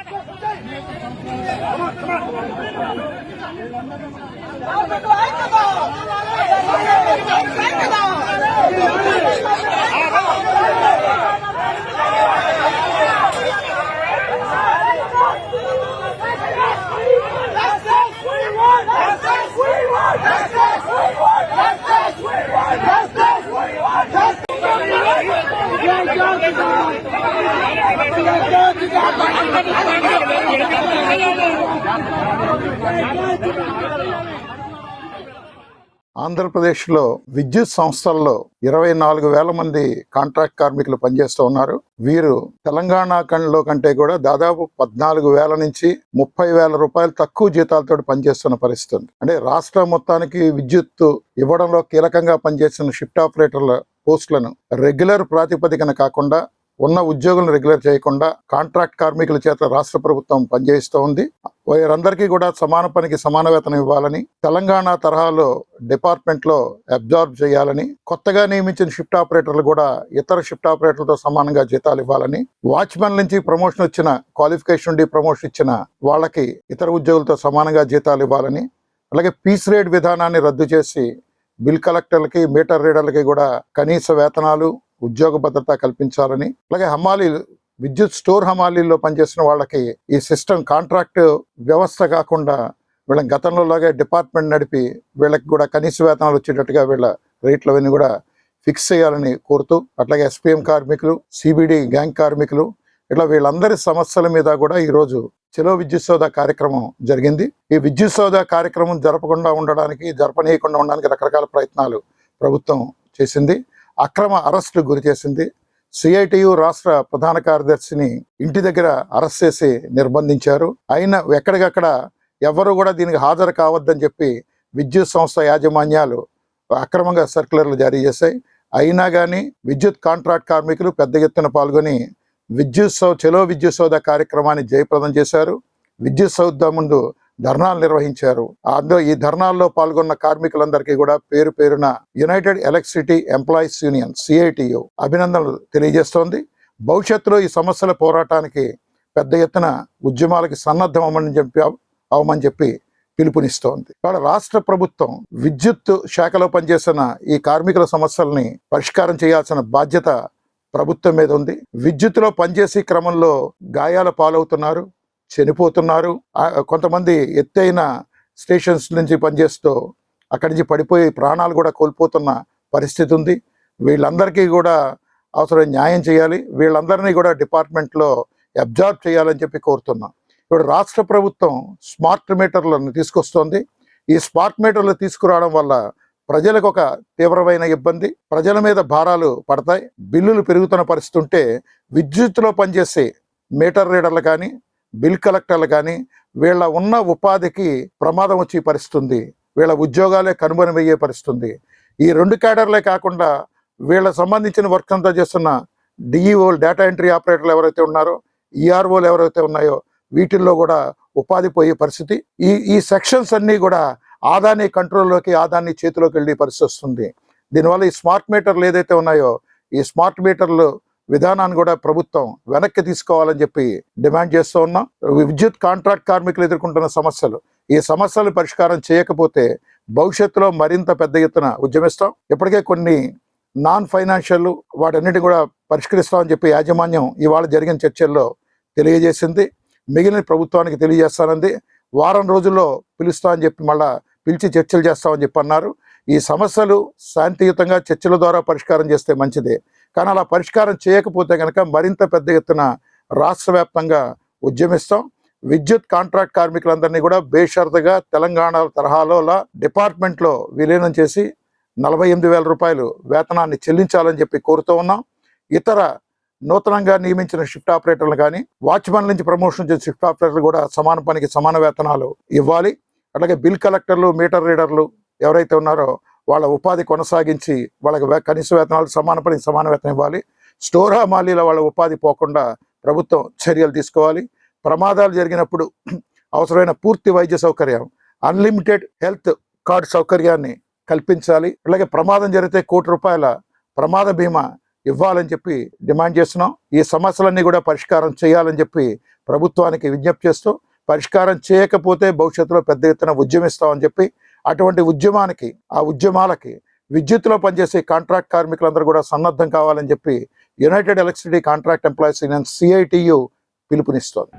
ఐక్యత ఐక్యత ఆంధ్రప్రదేశ్లో విద్యుత్ సంస్థల్లో ఇరవై నాలుగు వేల మంది కాంట్రాక్ట్ కార్మికులు పనిచేస్తూ ఉన్నారు. వీరు తెలంగాణ కంలో కంటే కూడా దాదాపు పద్నాలుగు వేల నుంచి ముప్పై వేల రూపాయలు తక్కువ జీతాలతో పనిచేస్తున్న పరిస్థితి అంటే రాష్ట్రం మొత్తానికి విద్యుత్ ఇవ్వడంలో కీలకంగా పనిచేస్తున్న షిఫ్ట్ ఆపరేటర్ల పోస్టులను రెగ్యులర్ ప్రాతిపదికన కాకుండా ఉన్న ఉద్యోగులను రెగ్యులర్ చేయకుండా కాంట్రాక్ట్ కార్మికుల చేత రాష్ట్ర ప్రభుత్వం పనిచేస్తూ ఉంది. వీరందరికీ కూడా సమాన పనికి సమాన వేతనం ఇవ్వాలని తెలంగాణ తరహాలో డిపార్ట్మెంట్లో అబ్జార్బ్ చేయాలని కొత్తగా నియమించిన షిఫ్ట్ ఆపరేటర్లు కూడా ఇతర షిఫ్ట్ ఆపరేటర్లతో సమానంగా జీతాలు ఇవ్వాలని వాచ్మెన్ నుంచి ప్రమోషన్ వచ్చిన క్వాలిఫికేషన్ నుండి ప్రమోషన్ ఇచ్చిన వాళ్ళకి ఇతర ఉద్యోగులతో సమానంగా జీతాలు ఇవ్వాలని అలాగే పీస్ రేట్ విధానాన్ని రద్దు చేసి బిల్ కలెక్టర్లకి మీటర్ రీడర్లకి కూడా కనీస వేతనాలు ఉద్యోగ భద్రత కల్పించాలని. అలాగే హమాలీలు విద్యుత్ స్టోర్ హమాలీల్లో పనిచేసిన వాళ్ళకి ఈ సిస్టమ్ కాంట్రాక్ట్ వ్యవస్థ కాకుండా వీళ్ళ గతంలోలాగే డిపార్ట్మెంట్ నడిపి వీళ్ళకి కూడా కనీస వేతనాలు వచ్చేటట్టుగా వీళ్ళ రేట్లు అవన్నీ కూడా ఫిక్స్ చేయాలని కోరుతూ అట్లాగే ఎస్పీఎం కార్మికులు సిబిడి గ్యాంగ్ కార్మికులు ఇట్లా వీళ్ళందరి సమస్యల మీద కూడా ఈరోజు చెలో విద్యుత్ సోదా కార్యక్రమం జరిగింది. ఈ విద్యుత్ సోదా కార్యక్రమం జరపకుండా ఉండడానికి జరపనీయకుండా ఉండడానికి రకరకాల ప్రయత్నాలు ప్రభుత్వం చేసింది. అక్రమ అరెస్టు గురి చేసింది. సిఐటియు రాష్ట్ర ప్రధాన కార్యదర్శిని ఇంటి దగ్గర అరెస్ట్ చేసి నిర్బంధించారు. అయినా ఎక్కడికక్కడ ఎవరు కూడా దీనికి హాజరు కావద్దని చెప్పి విద్యుత్ సంస్థ యాజమాన్యాలు అక్రమంగా సర్క్యులర్లు జారీ చేశాయి. అయినా కానీ విద్యుత్ కాంట్రాక్ట్ కార్మికులు పెద్ద ఎత్తున పాల్గొని విద్యుత్ సౌ చెలో విద్యుత్ సౌద కార్యక్రమాన్ని జయప్రదం చేశారు. విద్యుత్ సౌద ముందు ధర్నాలు నిర్వహించారు. అందులో ఈ ధర్నాల్లో పాల్గొన్న కార్మికులందరికీ కూడా పేరు పేరున united electricity employees union CITU అభినందనలు తెలియజేస్తోంది. భవిష్యత్తులో ఈ సమస్యల పోరాటానికి పెద్ద ఎత్తున ఉద్యమాలకి సన్నద్ధం అవ్వమని చెప్పి అవమని చెప్పి పిలుపునిస్తోంది. ఇవాళ రాష్ట్ర ప్రభుత్వం విద్యుత్ శాఖలో పనిచేసిన ఈ కార్మికుల సమస్యల్ని పరిష్కారం చేయాల్సిన బాధ్యత ప్రభుత్వం మీద ఉంది. విద్యుత్తులో పనిచేసే క్రమంలో గాయాల పాలవుతున్నారు. చనిపోతున్నారు. కొంతమంది ఎత్తైన స్టేషన్స్ నుంచి పనిచేస్తూ అక్కడి నుంచి పడిపోయి ప్రాణాలు కూడా కోల్పోతున్న పరిస్థితి ఉంది. వీళ్ళందరికీ కూడా అవసరం న్యాయం చేయాలి. వీళ్ళందరినీ కూడా డిపార్ట్మెంట్లో అబ్జార్బ్ చేయాలని చెప్పి కోరుతున్నాం. ఇప్పుడు రాష్ట్ర ప్రభుత్వం స్మార్ట్ మీటర్లను తీసుకొస్తోంది. ఈ స్మార్ట్ మీటర్లు తీసుకురావడం వల్ల ప్రజలకు ఒక తీవ్రమైన ఇబ్బంది. ప్రజల మీద భారాలు పడతాయి. బిల్లులు పెరుగుతున్న పరిస్థితి ఉంటే విద్యుత్తులో పనిచేసే మీటర్ రీడర్లు కానీ బిల్ కలెక్టర్లు కానీ వీళ్ళ ఉన్న ఉపాధికి ప్రమాదం వచ్చే పరిస్థితుంది. వీళ్ళ ఉద్యోగాలే కనుమరుగయ్యే పరిస్థితి ఈ రెండు క్యాడర్లే కాకుండా వీళ్ళ సంబంధించిన వర్క్ అంతా చేస్తున్న డిఈఓలు డేటా ఎంట్రీ ఆపరేటర్లు ఎవరైతే ఉన్నారో ఈఆర్ఓలు ఎవరైతే ఉన్నాయో వీటిల్లో కూడా ఉపాధి పోయే పరిస్థితి. ఈ ఈ సెక్షన్స్ అన్నీ కూడా ఆదాని కంట్రోల్లోకి ఆదాని చేతిలోకి వెళ్ళే పరిస్థితి వస్తుంది. దీనివల్ల ఈ స్మార్ట్ మీటర్లు ఏదైతే ఉన్నాయో ఈ స్మార్ట్ మీటర్లు విధానాన్ని కూడా ప్రభుత్వం వెనక్కి తీసుకోవాలని చెప్పి డిమాండ్ చేస్తూ ఉన్నాం. విద్యుత్ కాంట్రాక్ట్ కార్మికులు ఎదుర్కొంటున్న సమస్యలు ఈ సమస్యలు పరిష్కారం చేయకపోతే భవిష్యత్తులో మరింత పెద్ద ఎత్తున ఉద్యమిస్తాం. ఇప్పటికే కొన్ని నాన్ ఫైనాన్షియల్ వాటన్నిటి కూడా పరిష్కరిస్తామని చెప్పి యాజమాన్యం ఇవాళ జరిగిన చర్చల్లో తెలియజేసింది. మిగిలిన ప్రభుత్వానికి తెలియజేస్తానంది. వారం రోజుల్లో పిలుస్తామని చెప్పి మళ్ళా పిలిచి చర్చలు చేస్తామని చెప్పి అన్నారు ఈ సమస్యలు శాంతియుతంగా చర్చల ద్వారా పరిష్కారం చేస్తే మంచిదే. కానీ అలా పరిష్కారం చేయకపోతే కనుక మరింత పెద్ద ఎత్తున రాష్ట్ర వ్యాప్తంగా ఉద్యమిస్తాం. విద్యుత్ కాంట్రాక్ట్ కార్మికులందరినీ కూడా బేషరతుగా తెలంగాణ తరహాలో డిపార్ట్మెంట్లో విలీనం చేసి నలభై ఎనిమిది వేల రూపాయలు వేతనాన్ని చెల్లించాలని చెప్పి కోరుతూ ఉన్నాం. ఇతర నూతనంగా నియమించిన షిఫ్ట్ ఆపరేటర్లు కానీ వాచ్మెన్ నుంచి ప్రమోషన్ చేసిన షిఫ్ట్ ఆపరేటర్లు కూడా సమాన పనికి సమాన వేతనాలు ఇవ్వాలి. అట్లాగే బిల్ కలెక్టర్లు మీటర్ రీడర్లు ఎవరైతే ఉన్నారో వాళ్ళ ఉపాధి కొనసాగించి వాళ్ళకి కనీస వేతనాలు సమానపడి సమాన వేతనం ఇవ్వాలి. స్టోర్ మాలీల వాళ్ళ ఉపాధి పోకుండా ప్రభుత్వం చర్యలు తీసుకోవాలి. ప్రమాదాలు జరిగినప్పుడు అవసరమైన పూర్తి వైద్య సౌకర్యం అన్లిమిటెడ్ హెల్త్ కార్డ్ సౌకర్యాన్ని కల్పించాలి. అలాగే ప్రమాదం జరిగితే కోటి రూపాయల ప్రమాద బీమా ఇవ్వాలని చెప్పి డిమాండ్ చేస్తున్నాం. ఈ సమస్యలన్నీ కూడా పరిష్కారం చేయాలని చెప్పి ప్రభుత్వానికి విజ్ఞప్తి చేస్తూ పరిష్కారం చేయకపోతే భవిష్యత్తులో పెద్ద ఎత్తున ఉద్యమిస్తామని చెప్పి అటువంటి ఉద్యమానికి ఆ ఉద్యమాలకి విద్యుత్లో పనిచేసే కాంట్రాక్ట్ కార్మికులందరూ కూడా సన్నద్ధం కావాలని చెప్పి united electricity contract employees union CITU పిలుపునిస్తోంది.